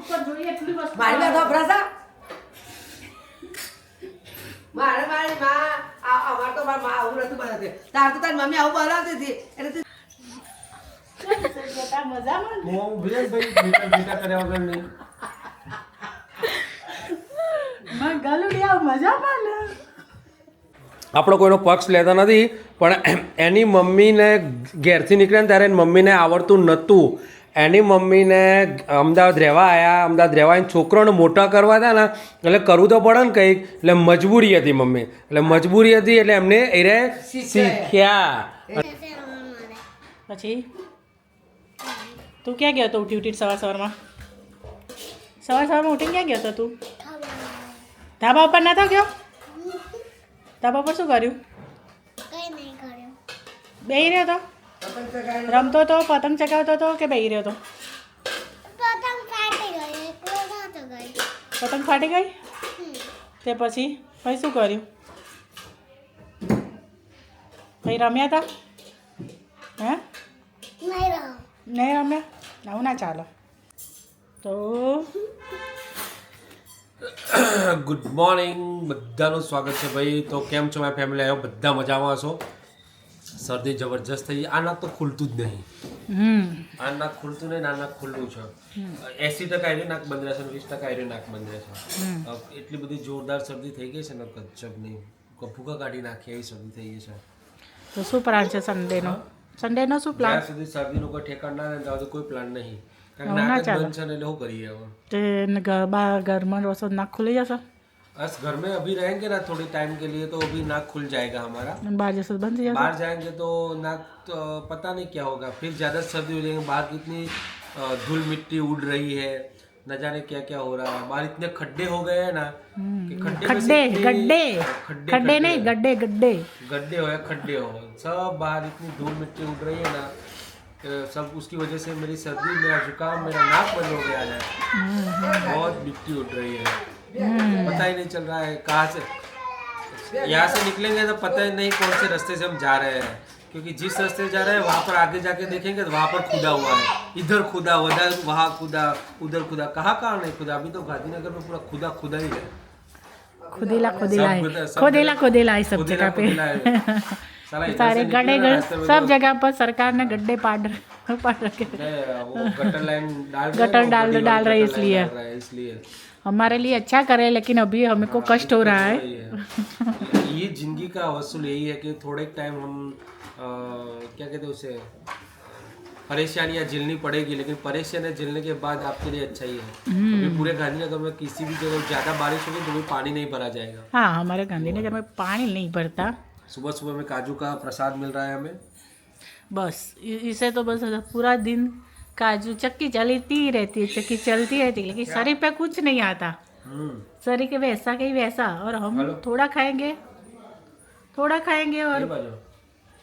ઉપર જોઈએ એટલી વસ્તુ મારી. બેઠો પ્રસા મારે મારી માં અમાર તો મારા માં આવું નથી બનાવતી. તાર તો તારી મમ્મી આવું બનાવતી હતી. એટલે મજામાં હું વિરેશભાઈ બેટા બેટા કર્યા વગર નહીં. માં ગલુડિયા મજામાં ને? આપણો કોઈનો પક્ષ લેતા નથી પણ એની મમ્મીને ઘેરથી નીકળે ને ત્યારે એની મમ્મીને આવડતું નહોતું એની મમ્મીને અમદાવાદ રહેવા આવ્યા અમદાવાદ રહેવા આવીને છોકરોને મોટા કરવા હતા ને એટલે કરવું તો પડે ને કંઈક. એટલે મજબૂરી હતી મમ્મી. એટલે મજબૂરી હતી એટલે એમને એરે શીખ્યા. પછી? તું ક્યાં ગયો હતો? ઉઠી ઉઠી સવાર સવારમાં? સવાર સવારમાં ઉઠીને ક્યાં ગયો હતો તું? ધાબા ઉપર નતો ગયો? ધાબા પર શું કર્યું? બે રહ્યો હતો રમતો તો પતંગ ચગાવતો તો કે બેહી રહ્યો તો? પતંગ ફાટી ગઈ એકલો પતંગ ફાટી ગઈ? તે પછી ભાઈ શું કર્યું? ભાઈ રમ્યા હતા હે? નહીં નહીં રમ્યા? આવું ના ચાલો. તો ગુડ મોર્નિંગ બધાનું સ્વાગત છે ભાઈ. તો કેમ છો મારી ફેમિલી આવ્યો બધા મજામાં છો શરદી જબરજસ્ત થઈ આ નાક તો ખુલતું જ નહીં. આ નાક ખુલતું નહીં આ નાક ખુલ્લું છે. એસી ટકા આયરું નાક બંધ રહેશે વીસ ટકા આયરું નાક બંધ રહેશે. એટલી બધી જોરદાર શરદી થઈ ગઈ છે ને ગજબ નહીં ફૂકા કાઢી નાખી એવી શરદી થઈ ગઈ છે. તો શું પ્લાન છે સન્ડેનો સન્ડેનો શું પ્લાન સુધી શરદીનો કોઈ ઠેકાણ ના રહે તો કોઈ પ્લાન નહીં. કારણ કે નાક બંધ છે ને એટલે શું કરીએ હવે? તે ઘરમાં રહો નાક ખુલી જશે? बस घर में अभी रहेंगे ना थोड़े टाइम के लिए तो अभी नाक खुल जाएगा हमारा। बाहर जैसे बंद जाएगा? बाहर जाएँगे तो नाक तो पता नहीं क्या होगा। फिर ज़्यादा सर्दी हो जाएँगे बाहर कितनी धूल मिट्टी उड़ रही है न जाने क्या क्या हो रहा है। बाहर इतने खड्डे हो गए हैं ना हम्म, खड्डे खड्डे गड्ढे। खड्डे नहीं गड्ढे गड्ढे। गड्ढे हो या खड्डे हो सब बाहर इतनी धूल मिट्टी उड़ रही है ना सब उसकी वजह से मेरी सर्दी मेरा जुकाम मेरा नाक बंद हो गया है। हम्म, हम्म। बहुत मिट्टी उड़ रही है। पता ही नहीं चल रहा है कहाँ से? यहाँ से निकलेंगे तो पता ही नहीं कौन से रास्ते से हम जा रहे हैं। क्योंकि जिस रास्ते जा रहे हैं वहाँ पर आगे जाके देखेंगे तो वहाँ पर खुदा हुआ है। इधर खुदा उधर वहाँ खुदा उधर खुदा। कहाँ कहाँ नहीं खुदा? अभी तो गांधीनगर में पूरा खुदा खुदा ही है। खुदेला खुदेला है। खुदेला खुदेला है सब जगह पे। सारे गड्ढे में सब तो- जगह पर सरकार ने गड्ढे पाड़ पाड़ रखे। गटर लाइन डाल गटर डाल- डाल रहे इसलिए। इसलिए। हमारे लिए अच्छा करे लेकिन अभी हमें को कष्ट हो रहा है। है। ये ज़िंदगी का वसूल यही है कि थोड़े टाइम हम अ, क्या कहते हैं उसे परेशानियाँ झेलनी पड़ेगी लेकिन परेशानियाँ झेलने के बाद आपके लिए अच्छा ही है। अभी पूरे गांधीनगर में किसी भी जगह ज़्यादा बारिश होगी तो भी पानी नहीं भरा जाएगा। हाँ हमारे गांधीनगर में पानी नहीं भरता। सुबह सुबह में काजू का प्रसाद मिल रहा है हमें। बस इसे तो बस पूरा दिन काजू चक्की चलती रहती है चक्की चलती रहती है लेकिन शरीर पे कुछ नहीं आता। शरीर के वैसा के वैसा और हम थोड़ा खाएँगे थोड़ा खाएँगे और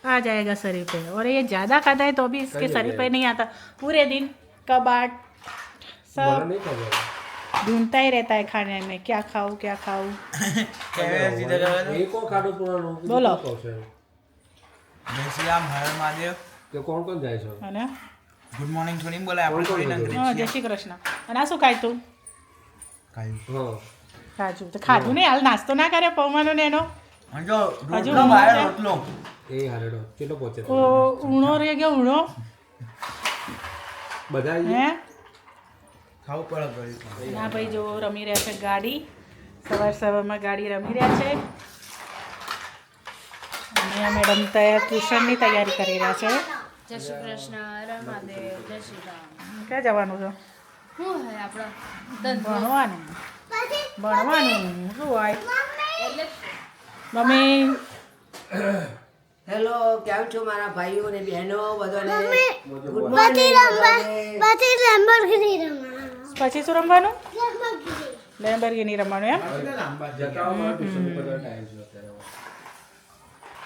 आ जाएगा शरीर पे। और ये ज़्यादा खाता है तो भी इसके शरीर पे नहीं आता। पूरे दिन कबाट सब ढूंढता ही रहता है खाने में क्या खाओ क्या खाओ बोलो। हर महादेव कौन कौन जाए है ગુડ મોર્નિંગ થોડી બોલાય આપણે થોડી નંગરી હા જય શ્રી કૃષ્ણ. અને આ શું ખાય તું? કાયું હા. કાજુ તો ખાધું નહીં? હાલ નાસ્તો ના કરે પૌવાનો ને એનો? હજુ રોટલો બહાર રોટલો. એ હારેડો. કેટલો પહોંચે ઓ ઉણો રે ગયો ઉણો? બધા હે? ખાવ પડે ના ભાઈ જો રમી રહ્યા છે ગાડી. સવાર સવારમાં ગાડી રમી રહ્યા છે. અને મેડમ તૈયાર ટ્યુશનની તૈયારી કરી રહ્યા છે. જય શ્રી કૃષ્ણ રમાદેવ જય શ્રી રામ. ક્યાં જવાનું છો? શું હે આપણો ભણવાનું. ભણવાનું. શું હોય? મમ્મી? હેલો કેમ છો મારા ભાઈઓ ને બહેનો બધાને? ગુડ મોર્નિંગ પછી પછી શું રમવાનું? લેમ્બરગીની રમવાનું એમ?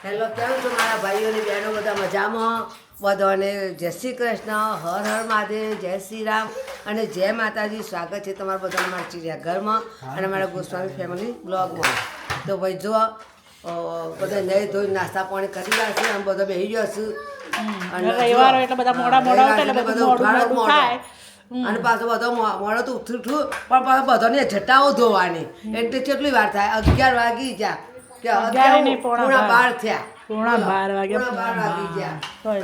હેલો કેમ છો મારા ભાઈઓ ને બહેનો બધા મજામાં? બધાને જય શ્રી કૃષ્ણ હર હર મહાદેવ જય શ્રી રામ અને જય માતાજી. સ્વાગત છે તમારા બધા મારા ચિડિયાઘરમાં અને મારા ગોસ્વામી ફેમિલી બ્લોગમાં તો ભાઈ જો બધા નહીં ધોઈ નાસ્તા પાણી કરી રહ્યા છે અને બધા બેસી ગયો છું. એટલે બધા મોડા મોડા અને પાછો બધો મોડો તો ઉઠું પણ પાછો બધાને જટાઓ ધોવાની. એટલે કેટલી વાર થાય? અગિયાર વાગી ગયા કે અગિયાર નહીં, પોણા પોણા બાર. બાર થયા. પોણા બાર વાગ્યા, પોણા બાર વાગી ગયા.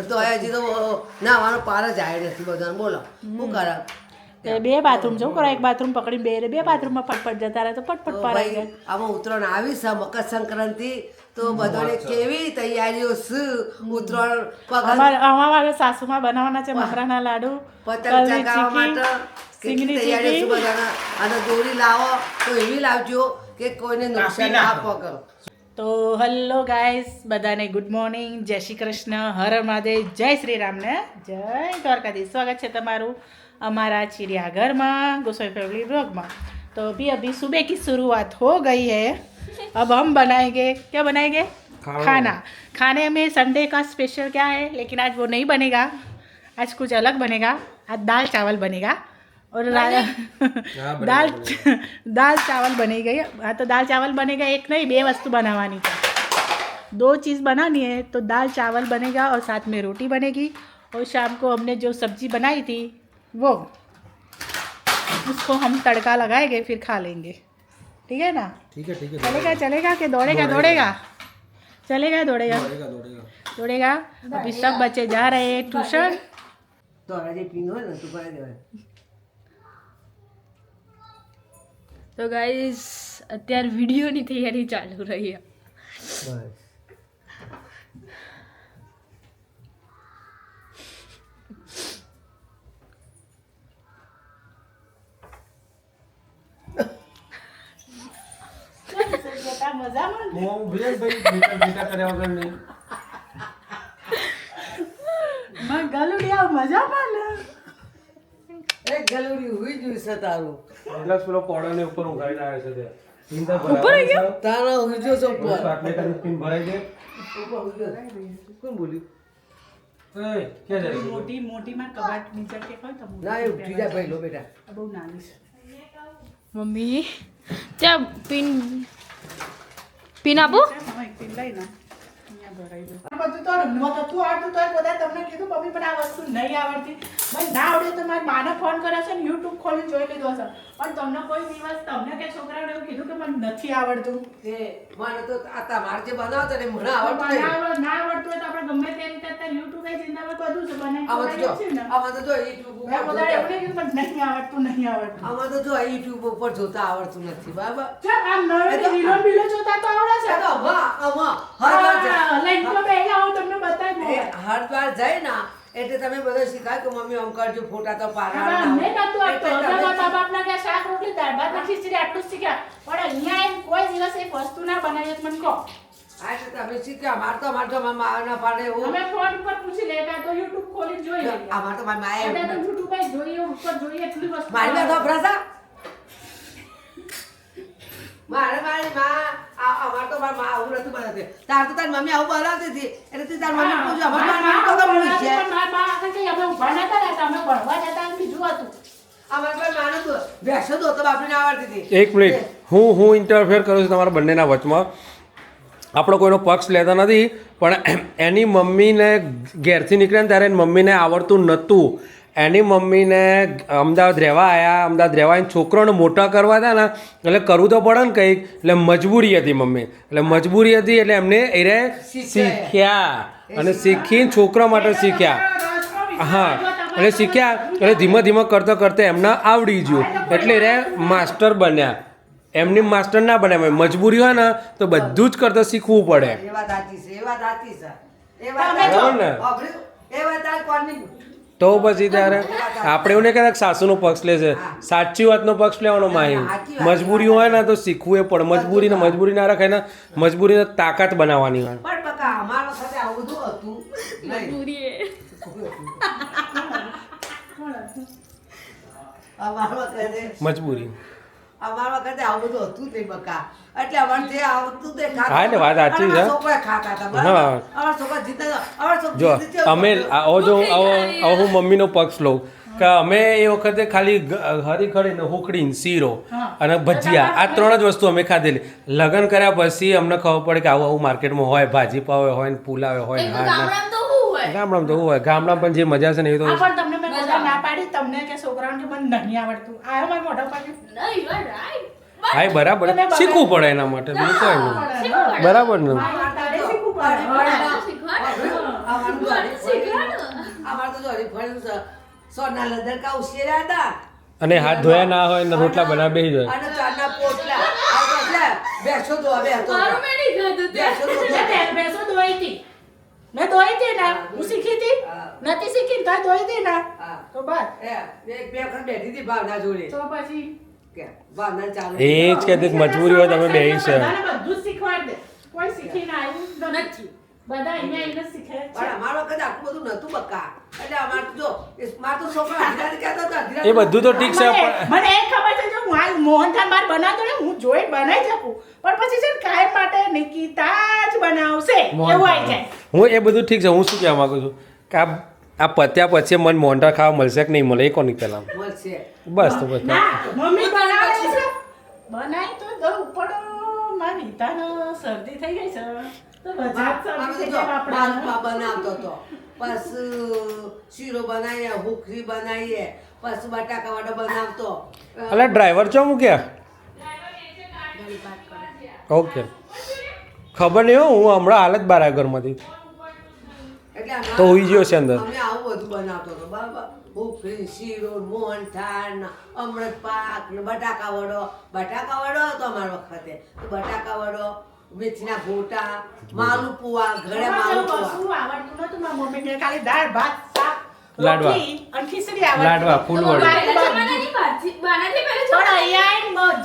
તો હજી તો નાવાનો પાર જ આવ્યો નથી બધાને. બોલો શું કરે? બે બાથરૂમ જવું કરો એક બાથરૂમ પકડી બે બે બાથરૂમમાં પટપટ જતા રહે તો પટપટ તો પરાઈ આમાં ઉત્તરાયણ આવી છે મકર સંક્રાંતિ. તો બધાને કેવી તૈયારીઓ છે? ઉત્તરાયણ અમારે સાસુ સાસુમાં બનાવવાના છે મકરાના લાડુ પતંગ ચગાવવા માટે કેટલી તૈયારીઓ છે બધાના? અને દોરી લાવો તો એવી લાવજો કે કોઈને નુકસાન ના પગે તો હલો ગાઈસ બધાને ગુડ મોર્નિંગ જય શ્રી કૃષ્ણ હર મહાદેવ જય શ્રી રામને જય स्वागत है છે તમારું चिड़ियाघर चिड़ियाघરમાં गोसोई फैमिली में तो अभी अभी सुबह की शुरुआत हो गई है अब हम बनाएँगे क्या बनाएँगे? खाना। खाने। में संडे का स्पेशल क्या है? लेकिन आज वो नहीं बनेगा। आज कुछ अलग बनेगा। आज दाल चावल बनेगा। और बनेगा, दाल दाल चावल बनी गई। हाँ तो दाल चावल बनेगा एक नहीं बे वस्तु बनावानी है दो चीज़ बनानी है तो दाल चावल बनेगा और साथ में रोटी बनेगी। और शाम को हमने जो सब्ज़ी बनाई थी वो उसको हम तड़का लगाएँगे फिर खा लेंगे। ठीक है ना? ठीक है ठीक है चलेगा चलेगा कि दौड़ेगा? दौड़ेगा चलेगा दौड़ेगा? दौड़ेगा दौड़ेगा। दौड़ेगा? अभी सब बच्चे जा रहे हैं ट्यूशन। તું કરી દેવાય તો ગાઈસ અત્યારે વિડીયોની તૈયારી ચાલુ રહી છે. બસ. મજામાં? ગલુડી હુઈ જોઈ છે તારું? જ પેલો કોડાને ઉપર ઊંઘાઈને આવ્યો છે તે. નીંદર ભરાવાની ગયો? તારા હુઈ ગયો છો ઉપર. પાટલે કરીને પિન ભરાઈ દે ઉપર કોણ બોલ્યું? મોટી મોટી માં કબાટ નીચે કે હોય તો ના એ ઉઠી જાય ભાઈ લો બેટા. બહુ નાની છે. મમ્મી ત્યાં પિન પિન આપો. પિન લઈ ના બધું તો આવડતું તોય બધા તમને કીધું, મમ્મી, પણ આ વસ્તુ નહીં આવડતી. ભાઈ, ના આવડે તો મારી માને ફોન કર્યો છે ને યુટ્યુબ ખોલી જોઈ લીધો છે. પણ તમને કોઈ દિવસ તમને કે છોકરાને એવું કીધું કે મને નથી આવડતું? એ મને તો આ તમારે જે બનાવો છો ને મને આવડતું પણ ના આવડતું હોય તો આપણે ગમે તે રીતે અત્યારે યુટ્યુબ એ જિંદાબાદ બધું છે બનાવી આમાં તો જો આમાં તો જો મેં ઉપર પોતાને એવું નહીં પણ નહીં આવડતું નહીં આવડતું. આમાં તો જો યુટ્યુબ ઉપર જોતા આવડતું નથી બરાબર? ચાલ આમ નવી રીલો બીલો જોતા તો આવડે છે. તો આમાં, આમાં, હરવાર જાય. લાઈન પર બેહી હું તમને બતાવી હર વાર જાય ને એટલે તમે બધો શીખાય કે મમ્મી આમ કરજો ફોટા તો હવે પાડવાના અમને આવડતું. એટલે અમારા તમે- બાપના કે શાક રોટલી દાળ ભાત નથી ખીચડી આટલું જ શીખ્યા. પણ અહીંયા એમ કોઈ દિવસ એક વસ્તુ ના બનાવી મને કહો. હા, એટલે તમે શીખ્યા. અમારે તો અમારે તો મામા ના પાડે એવું. અમે ફોન પર પૂછી લેતા તો યુટ્યુબ ખોલી જોઈ લઈએ. અમારે તો મારી માએ અમે તો યુટ્યુબ પર જોઈએ ઉપર જોઈએ એટલી વસ્તુ મારી તો ભરાસા મારે મારી માં અમારે તો મારી માં આવું નથી બનાવતી. તાર તો તારી મમ્મી આવું બનાવતી હતી. એટલે તું તારી મમ્મી પૂછ્યું અમારે મારી તો ગમતી છે? મારા બા આગળ કઈ અમે ઊભા નતા રહેતા અમે ભણવા જતા બીજું હતું. અમારે તો માને તો ભેંસો તો બાપરીને આવડતી હતી. એક મિનિટ. હું હું ઇન્ટરફેર કરું છું તમારા બંનેના વચમાં. આપણો કોઈનો પક્ષ લેતા નથી પણ એની મમ્મીને ઘેરથી નીકળે ને ત્યારે એની મમ્મીને આવડતું નહોતું. એની મમ્મીને અમદાવાદ રહેવા આવ્યા અમદાવાદ રહેવા આવીને છોકરાને મોટા કરવા હતા ને એટલે કરવું તો પડે ને કંઈક. એટલે મજબૂરી હતી મમ્મી. એટલે મજબૂરી હતી એટલે એમને એને શીખ્યા. અને શીખીને છોકરા માટે શીખ્યા. હા એટલે શીખ્યા. એટલે ધીમે ધીમે કરતા કરતા એમને આવડી ગયું. એટલે રે માસ્ટર બન્યા. એમની માસ્ટર ના બન્યા. મજબૂરી હોય ને તો બધું જ કરતા શીખવું પડે. એ વાત સાચી છે એ વાત સાચી છે. એ વાત બરાબર ને? એ વાત કોની તો પછી ત્યારે આપણે એવું નહીં કહેતા કે સાસુનો પક્ષ લે છે. સાચી વાતનો પક્ષ લેવાનો માહી મજબૂરી હોય ને તો શીખવું એ પણ. મજબૂરીને મજબૂરી ના રાખે ને મજબૂરીને તાકાત બનાવવાની હોય. મજબૂરી. અમારા વખતે આવું બધું હતું જ બકા. એટલે અમારે જે આવતું તે ખાતા એટલે વાત સાચી છે. છોકરા ખાતા હતા બરાબર? હા. અમારા છોકરા જીતા અમારા છોકરા જો જીતે અમે આવો જો આવો આવો હું મમ્મીનો પક્ષ લઉં. કે અમે એ વખતે ખાલી હરીખડી ને હુકડી શીરો અને ભજીયા આ ત્રણ જ વસ્તુ અમે ખાધેલી. લગ્ન કર્યા પછી અમને ખબર પડે કે આવું આવું માર્કેટમાં હોય ભાજી પાવ હોય ને પુલાવે હોય ને હા ગામડામાં તો હોય ગામડામાં તો હોય ગામડામાં પણ જે મજા છે ને એ તો પણ તમને મેં મજા ના પાડી તમને કે છોકરાઓને કે મને નહીં આવડતું. આયો મારા મોઢા પર હા એ બરાબર. શીખવું પડે એના માટે બીજું કોઈ નહીં. બરાબર ને. અને હાથ ધોયા ના હોય ને રોટલા બનાવી બેસી જાય. અને ચાના પોટલા. બેસો ધોવા બેસો દો. બેસો હતી. મેં દોઈ હતી ને. હું શીખી હતી. નથી શીખી તો દોઈ હતી ને. તો બસ એ, બે- બે વખત બેઠી હતી ભાવના જોડે. તો પછી? કે ભાવના ચાલુ એ જ કે મજબૂરી હોય તમે બેસી છે. બધું શીખવાડ દે. કોઈ શીખીને આવ્યું નથી. બધા અહીંયા આવીને શીખે પણ અમારો વખત આટલું બધું નતું બકા. એટલે અમાર તો જો માર તો છોકરો અઢી કહેતો હતો એ બધું તો ઠીક છે મને પણ મને એ ખબર છે જો હું આ મોહનથાળ બાર બનાવતો ને હું જોઈ બનાવી શકું. પણ પછી છે ને કાયમ માટે નિકિતા જ બનાવશે. એવું આવી જાય. હું એ બધું ઠીક છે હું શું કહેવા માંગુ છું? કે આ આ પત્યા પછી મને મોંઢા ખાવા મળશે કે નહીં મળે? એ કોની પહેલા મળશે. બસ તો બસ. ના મમ્મી બનાવે છે. બનાવી તો દઉં પણ મારી રીતાનો શરદી થઈ ગઈ છે. તો વધારે શરદી થઈ આપણે બનાવતો તો. બસ શીરો બનાવીએ હુખરી બનાવીએ પછી બટાકા વડા બનાવતો. એટલે ડ્રાઈવર ચો મૂક્યા ઓકે ખબર નહીં હો હું હમણાં હાલ જ અમે- તો હોઈ ગયો છે અંદર. અમે આવું બધું બનાવતો હતો બરાબર? હુખરી શીરો મોહનથાળ ને અમૃત પાક ને બટાકા વડો. બટાકા વડો હતો અમારા વખતે. તો બટાકા વડો મેથીના ગોટા માલુપુઆ ઘરે માલુપુઆ કશું આવડતું નતું મારી મમ્મીને. ખાલી દાળ ભાત શાક લાડવા. લાડવા, ફૂલવડી.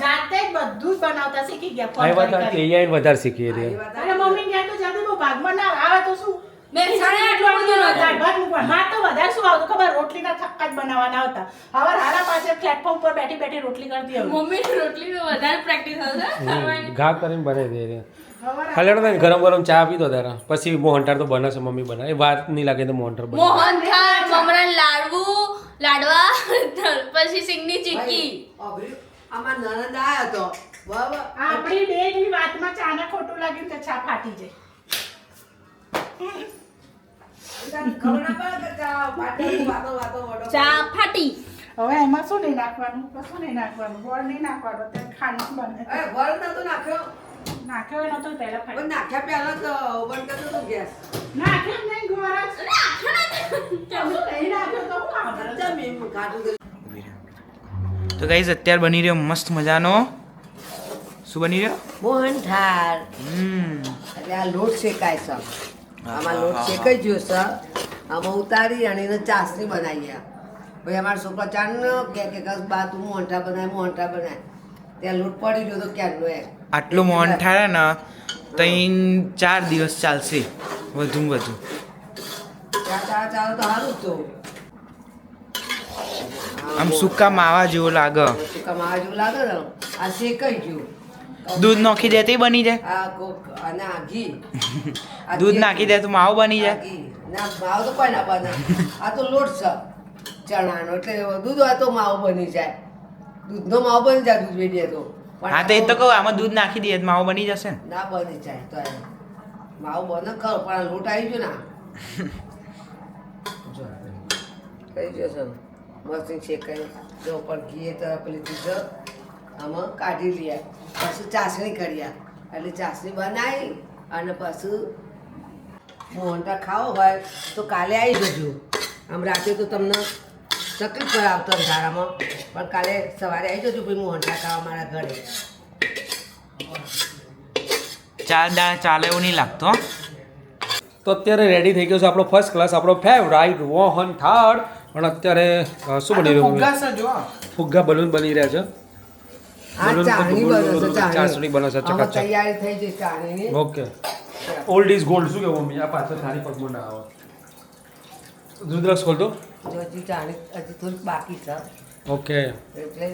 જાતે જ બધું બનાવતા શીખી ગયા ફોન વાત કરી સાચી, કરી. અહીંયા વધારે શીખી આ એ રહી વાત અને મમ્મી ત્યાં તો જલ્દી બહુ ભાગમાં ના આવે તો શું? મેં ખીચડી આટલું બધું એટલું ભાત મૂકવાનું. મારે તો વધારે શું આવતું? ખબર રોટલીના થક્કા જ બનાવવાના આવતા. હવે હારા પાસે પ્લેટફોર્મ પર બેઠી બેઠી રોટલી કરતી હવે મમ્મી રોટલી વધારે પ્રેક્ટિસ હશે ઘા કરીને બનાવી દે રે. હવે ગરમ ગરમ ચા પીધો તારા. પછી મોહનટાર તો બનાવશે મમ્મી બનાવે. એ વાત નહીં લાગે તો મોહનથાળ. મમરાન લાડવું લાડવા પછી સિંગની ચીકી આમાં નણંદ આયો હતો બરાબર. આપણી બેની વાતમાં ચાને ખોટું લાગ્યું તો ચા ફાટી જાય. ચા ફાટી. હવે એમાં શું નહીં નાખવાનું? કશું નહીં નાખવાનું? ગોળ નહીં નાખવાનું? તે ખાંડ બને. વળ નતો નાખ્યો. નાખ્યો તો પહેલા પણ નાખ્યા પહેલા તો બંધ કરતો તો ગેસ. નાખ્યો નહીં ગોળ જ કશું નહીં નાખ્યો તો હું આવડે? જમ કાઢું તો ગાઈઝ અત્યારે બની રહ્યો મસ્ત મજાનો. શું બની રહ્યો? મોહનથાળ હમ. એટલે આ લોટ શેકાય છે. આમાં લોટ શેકાઈ ગયો છે. આમાં ઉતારી અને એને ચાસણી બનાવીએ. ભાઈ અમારા છોકરા ચાન કે કે કસ બા તું મોહનથા બનાય મોહનઠા બનાય. ત્યાં લોટ પડી ગયો તો ક્યારનો એ આટલું મોહનથાળ ને ત્રણ ચાર દિવસ ચાલશે. વધુ વધુ. ચાર ચાર ચાર તો સારું તો. આમ સુકા માવા જેવો લાગે. સુકા માવા જેવું લાગે ને આ શેકાઈ ગયું. દૂધ નાખી દે તે બની જાય. આ કોક અને આ ઘી. દૂધ નાખી દે તો માવો બની જાય. ના માવો તો કોઈ ના બને. આ તો લોટ છે ચણાનો એટલે દૂધ આ તો માવો બની જાય. દૂધનો માવો બની જાય દૂધ વેડીએ તો. હા તો એ તો કહું આમાં દૂધ નાખી દઈએ માવો બની જશે ને. ના બની જાય તો. માવો બને ખરો પણ લોટ આવી ગયો ના કઈ જશે મસ્ત કઈ જો પણ ઘી તો પેલી દૂધ આમાં કાઢી લઈએ પછી ચાસણી કરીએ. એટલે ચાસણી બનાવી અને પછી મોહનતા ખાવો હોય તો કાલે આવી જજો. આમ રાતે તો તમને તકલીફ પર આવતો અંધારામાં પણ કાલે સવારે આવી જજો ભાઈ હંડા ખાવા મારા ઘરે. ચાર દાળ ચાલે એવું નહીં લાગતો હો. તો અત્યારે રેડી થઈ ગયો છે આપણો ફર્સ્ટ ક્લાસ આપણો ફેવરાઇટ વોહન થર્ડ પણ અત્યારે શું બની રહ્યું ફુગ્ગા બલૂન બની રહ્યા છે. ચાસણી બને તૈયારી થઈ ચાણીની ઓકે. ઓલ્ડ ઇઝ ગોલ્ડ શું કહેવું મમ્મી? આ પાછળ થાળી પગમાં ના આવે. દૂધ ખોલતો? જો હજી ચાણી હજી થોડીક બાકી છે. ઓકે. એટલે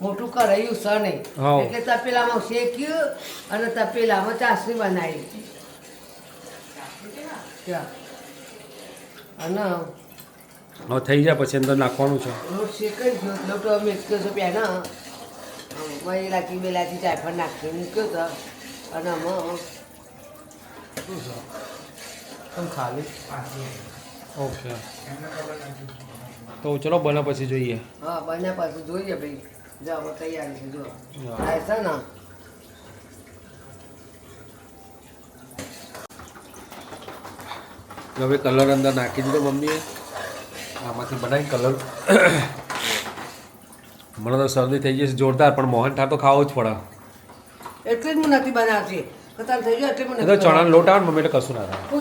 મોટું કરાયું છે નહીં. એટલે તપેલામાં શેક્યું અને તપેલામાં ચાસણી બનાવી. અને થઈ જાય પછી અંદર નાખવાનું છે. લોટ શેકાઈ ગયો લોટ મેક્યો છે પહેલા? મહિલાથી બેલાથી જાયફળ નાખી મૂક્યો હતો અને આમાં તમ ખાલી. ઓકે. તો ચલો બને પછી જોઈએ. હા બન્યા પાછું જોઈએ ભાઈ. જો હવે તૈયારી છે જો. થાય છે ને? હવે કલર અંદર નાખી દીધો મમ્મીએ. આમાંથી બનાવી કલર મને તો શરદી થઈ જશે જોરદાર પણ મોહન થાળ તો ખાવો જ પડે. એટલે જ હું નથી બનાવતી. કતાર થઈ ગયો એટલે મને એ તો ચણાનો લોટ આવે ને મમ્મી એટલે કશું ના થાય. હું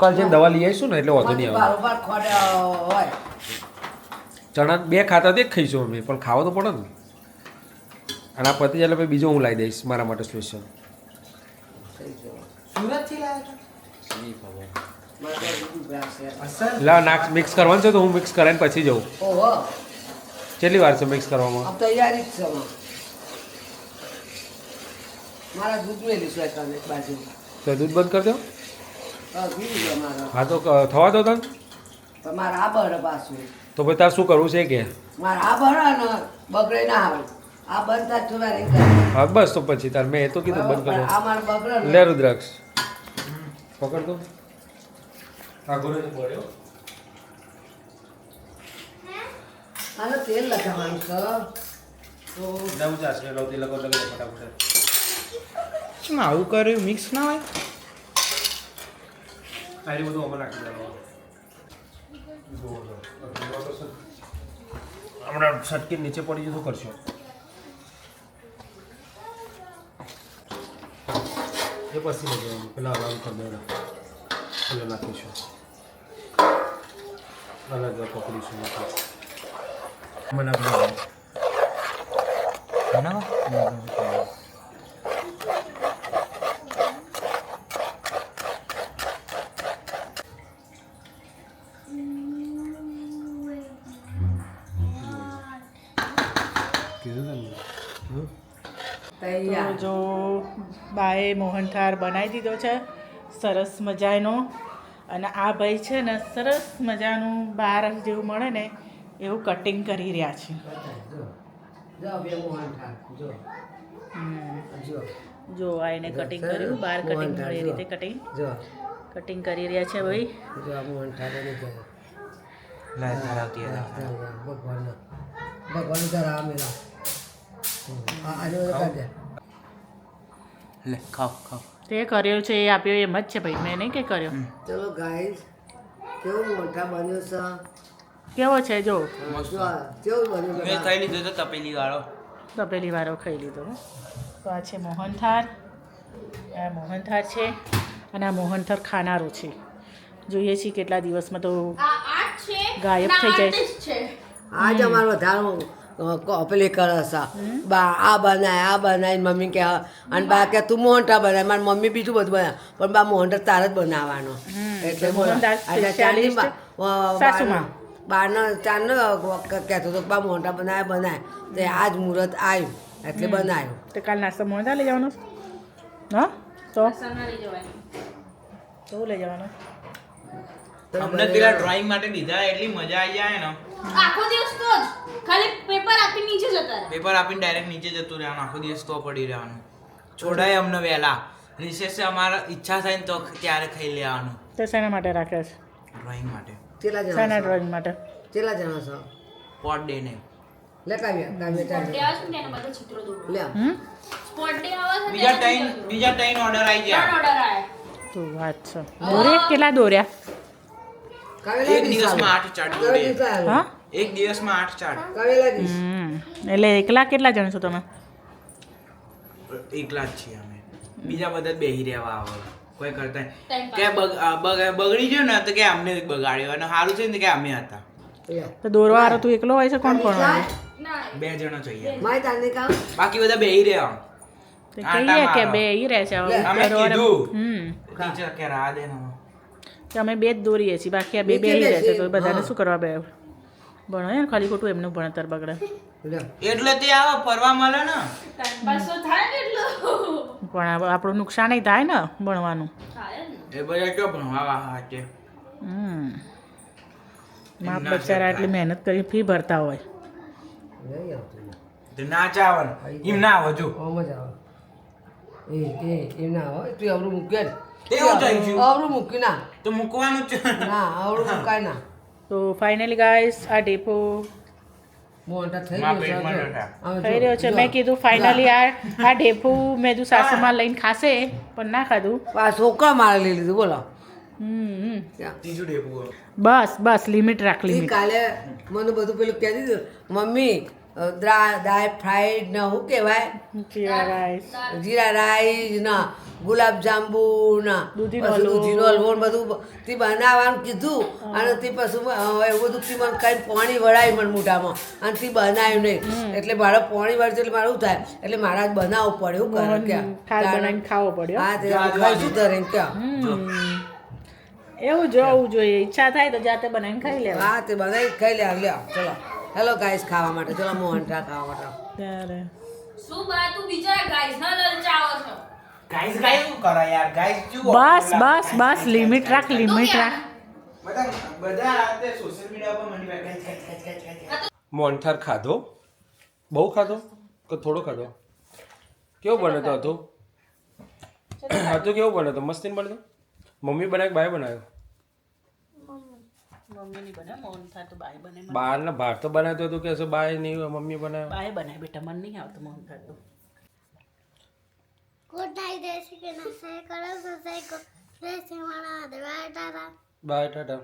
કાલ જેમ દવા લઈ આવીશું ને એટલે વાંધો નહીં આવે. બારોબાર ખોડે હોય. ચણા બે ખાતા તે ખાઈશું મમ્મી પણ ખાવા તો પડે ને. અને આ પતી જાય એટલે બીજો હું લાવી દઈશ મારા માટે સ્પેશિયલ સુરતથી લાવ્યા. એટલે નાક મિક્સ કરવાનું છે તો હું મિક્સ કરીને પછી જઉં. ઓહો. કેટલી વાર છે મિક્સ કરવામાં? તૈયારી જ છે. મારા દૂધ મેલી છે એક બાજુ. તો દૂધ બંધ કરી દો. હા તો થવા દો તને. મારે આ બરે પાછું. તો ભાઈ તાર શું કરવું છે કે? મારે આ બરે ને બગડે ના આવે. આ બંધ થાય તો વાર હા બસ તો પછી તાર મેં એ તો કીધું બંધ કરો આ મારે બગડે દો ને લે રુદ્રાક્ષ. પકડ તો. આગળ જ પડ્યો આનો તેલ લગાવવાનું છે. તો નવ ચાસને નવથી લગો લગો ફટાફટ. શું આવું કર્યું મિક્સ ના હોય? આ રીતે બધું અમે નાખી દેવાનું હમણાં સટકી નીચે પડી જતું કરશો. એ પછી પેલા આરામ કરી દેવાના પેલા નાખીશું. અલગ પકડીશું મને આપી બનાવો કીધું તમને તો તૈયાર જો બાએ મોહનથાળ બનાવી દીધો છે. સરસ મજાનો. અને આ ભાઈ છે ને સરસ મજાનું બહાર જેવું મળે ને એવું કટિંગ કરી રહ્યા છે. જો આ એને કટિંગ કર્યું બહાર કટિંગ મળે એ રીતે કટિંગ કટિંગ કરી રહ્યા છે ભાઈ. ભગવાન ભગવાન મેલા આ આજે બધા કાઢે લે ખાઓ ખાઓ. તે કર્યો છે એ આપ્યો એમ જ છે ભાઈ. મેં નહીં કે કર્યો. ચલો ગાઈસ કેવો મોટા બન્યો છે? કેવો છે જો? કેવો બન્યો મેં ખાઈ લીધું તો તપેલી વાળો. તપેલી વાળો ખાઈ લીધો. તો આ છે મોહનથાળ. આ મોહનથાળ છે અને આ મોહનથાળ ખાનારો છે. જોઈએ છીએ કેટલા દિવસમાં તો ગાયબ થઈ જાય. છે. આજ અમારો વધારે પેલી કરસ બા આ બનાય આ બનાય. મમ્મી કે અને બા કે તું મોહનટા બનાય. મારી મમ્મી બીજું બધું બનાવે પણ બા મોહનટા તારે જ બનાવવાનો. એટલે. બારનો ચાંદનો કહેતો હતો બા મોહનટા બનાય બનાય. તે આજ મુહૂર્ત આવ્યું એટલે બનાવ્યું તો કાલ નાસ્તો મોહનટા લઈ જવાનો? હા? તો? તો લઈ જવાનો. અમને પેલા ડ્રોઈંગ માટે દીધા એટલી મજા આવી જાય ને. આખો દિવસ તો જ. ખાલી પેપર આપી નીચે જતા રહે પેપર આપીને ડાયરેક્ટ નીચે જતું રહેવાનું. આખો દિવસ તો પડી રહેવાનું. છોડાય અમને વહેલા. રિસેસ અમારે ઈચ્છા થાય ને તો ત્યારે ખાઈ લેવાનું. તો શેના માટે રાખે છે? ડ્રોઈંગ માટે. કેટલા જણા શેના ડ્રોઈંગ માટે? કેટલા જણા છો? પોટ ડે ને. લે કાવ્યા કાવ્યા ચાલ ડે આવે છે ને તેના બધા ચિત્રો દોરો. લે સ્પોટ ડે આવે બીજા ટાઈમ બીજા ટાઈમ ઓર્ડર આવી ગયા. ઓર્ડર આવ્યા તો વાત છે. દોર્યા કેટલા દોર્યા? કાવ્યા એક દિવસમાં આઠ ચાર દોરે. હા? એક દિવસમાં આઠ હમ. એટલે એકલા કેટલા જણ છો તમે? એકલા જ છીએ અમે. બીજા બધા બેહી રહેવા આવે કોઈ કરતા કે બગડી ગયો ને તો કે અમને બગાડ્યો. અને સારું છે ને કે અમે હતા. તો દોરવા વાળો તું એકલો હોય છે? કોણ કોણ હોય? બે જણ જોઈએ માય બાકી બધા બેહી રહ્યા. કહીએ કે બે ઈ રહે છે અમે કીધું. ટીચર કે રાહ દે ને હવે. કે અમે બે જ દોરીએ છીએ. બાકી આ બે બે રહે છે. તો બધાને. શું કરવા બે ભણો યાર ખાલી ખોટું એમનું ભણતર બગડે. એટલે તે આવે ફરવા મળે ને? ટાઈમ થાય ને એટલું. પણ આપણું નુકસાન થાય ને ભણવાનું. એ બધા કયો ભણવા હાચે હમ. માપ બચારા એટલી મહેનત કરી ફી ભરતા હોય. તે ના ચાવન એમ ના આવે જો. ઓમ જ આવે. એ એ એમ ના આવે તું આવરું મૂકે એવું થઈ ગયું અવરું મૂકી ના. તો મૂકવાનું જ છે. ના આવરું મુકાય ના. તો ફાઇનલી ગાઈસ આ ડેપો થઈ રહ્યો છે. મેં કીધું ફાઇનલી આ આ ઢેફું મેં તું સાસુમાં લઈને ખાશે પણ ના ખાધું. આ છોકરા મારે લઈ લીધું બોલો. બસ બસ લિમિટ રાખ લિમિટ કાલે મને બધું પેલું કહી દીધું મમ્મી દ્રા દાળ ફ્રાઈડ ને શું કહેવાય? જીરા રાઈસ. જીરા રાઈસ ના ગુલાબ જાંબુ દૂધીનો હલવો. ને બધું તે બનાવવાનું કીધું અને તે પછી એવું બધું તે મને કઈ પાણી વળાય મને મોઢામાં અને તે બનાવ્યું નહીં. એટલે મારે પાણી વળશે એટલે મારું થાય એટલે મારા જ બનાવવું પડે એવું કરે ક્યાં? ખાવો પડ્યો. હા તે ખાઈશું. ક્યાં? એવું જોવું જોઈએ. ઈચ્છા થાય તો જાતે બનાવીને ખાઈ લેવા હા તે બનાવી ખાઈ લે લ્યો ચલો. હેલો ગાઈસ ખાવા માટે. ચલો મોહનથાળ ખાવા માટે ત્યારે. શું બા તું બીજા ગાઈસ ના લલચાવો છો? ગાઈસ ગાઈસ શું કરો યાર? ગાઈસ જુઓ બસ બસ બસ લિમિટ રાખ લિમિટ રાખ. બધા બધા રાતે સોશિયલ મીડિયા પર મંડી ગાઈસ ગાઈસ ગાઈસ ગાઈસ મોહનથાળ ખાધો. બહુ ખાધો કે થોડો ખાધો? કેવો બને તો હતો? હતું કેવો બને તો? મસ્તીન બને તો? મમ્મી બનાવ્યો બાય બનાવ્યો? મમ્મીની બને મોહન થાય તો બાય બને બહારના ભાગ તો બનાવતો હતો કે બાય નહીં મમ્મી બનાવ્યો બાય બનાય બેટા મને નહીં આવતું મોહન થાય તો. ગુડ જય શ્રી કૃષ્ણ કરો સસાઈ કો જય શ્રી માણા બાય ટાટા